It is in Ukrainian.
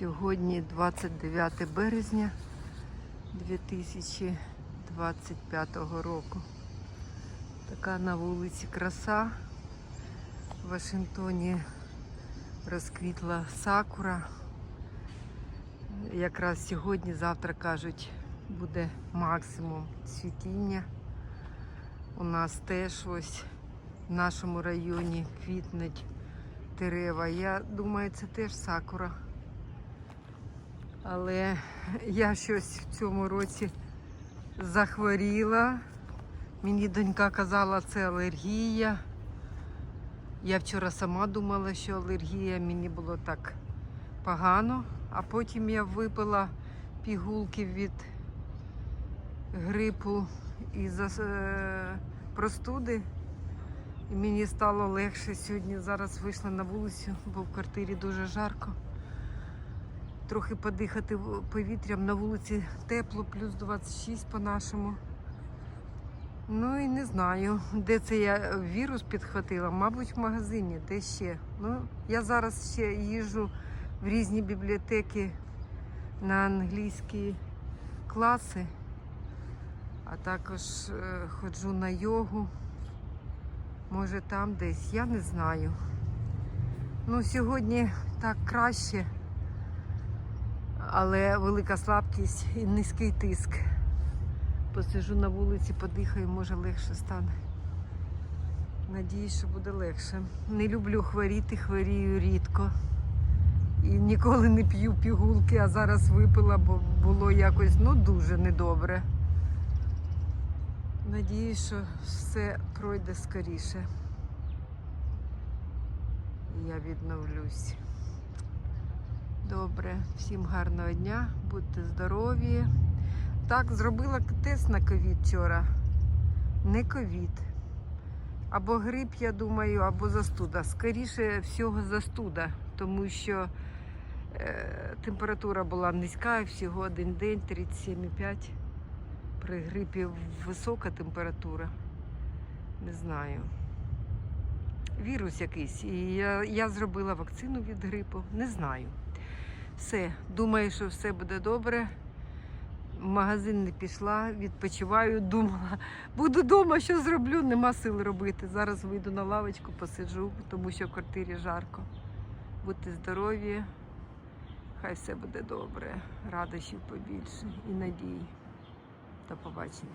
Сьогодні 29 березня 2025 року. Така на вулиці краса. В Вашингтоні розквітла сакура. Якраз сьогодні, завтра кажуть, буде максимум цвітіння. У нас теж ось в нашому районі квітнуть дерева. Я думаю, це теж сакура. Але я щось в цьому році захворіла. Мені донька казала, це алергія. Я вчора сама думала, що алергія, мені було так погано, а потім я випила пігулки від грипу і за е, простуди. І мені стало легше сьогодні. Зараз вийшла на вулицю, бо в квартирі дуже жарко. Трохи подихати повітрям на вулиці тепло, плюс 26 по-нашому. Ну і не знаю, де це я вірус підхватила. Мабуть, в магазині, де ще. Ну, я зараз ще їжджу в різні бібліотеки на англійські класи, а також е, ходжу на йогу. Може там десь, я не знаю. Ну, сьогодні так краще, але велика слабкість і низький тиск. Посижу на вулиці, подихаю, може легше стане. Надіюсь, що буде легше. Не люблю хворіти, хворію рідко. І ніколи не п'ю пігулки, а зараз випила, бо було якось ну, дуже недобре. Надіюсь, що все пройде скоріше. Я відновлюсь. Добре, всім гарного дня, будьте здорові. Так, зробила тест на ковід вчора. Не ковід. Або грип, я думаю, або застуда. Скоріше всього застуда, тому що е, температура була низька, всього один день, 37,5. При грипі висока температура. Не знаю. Вірус якийсь. І я, я зробила вакцину від грипу. Не знаю. Все, думаю, що все буде добре. В магазин не пішла, відпочиваю, думала, буду вдома, що зроблю, нема сил робити. Зараз вийду на лавочку, посиджу, тому що в квартирі жарко. Будьте здорові, хай все буде добре, радощів побільше і надій. До побачення.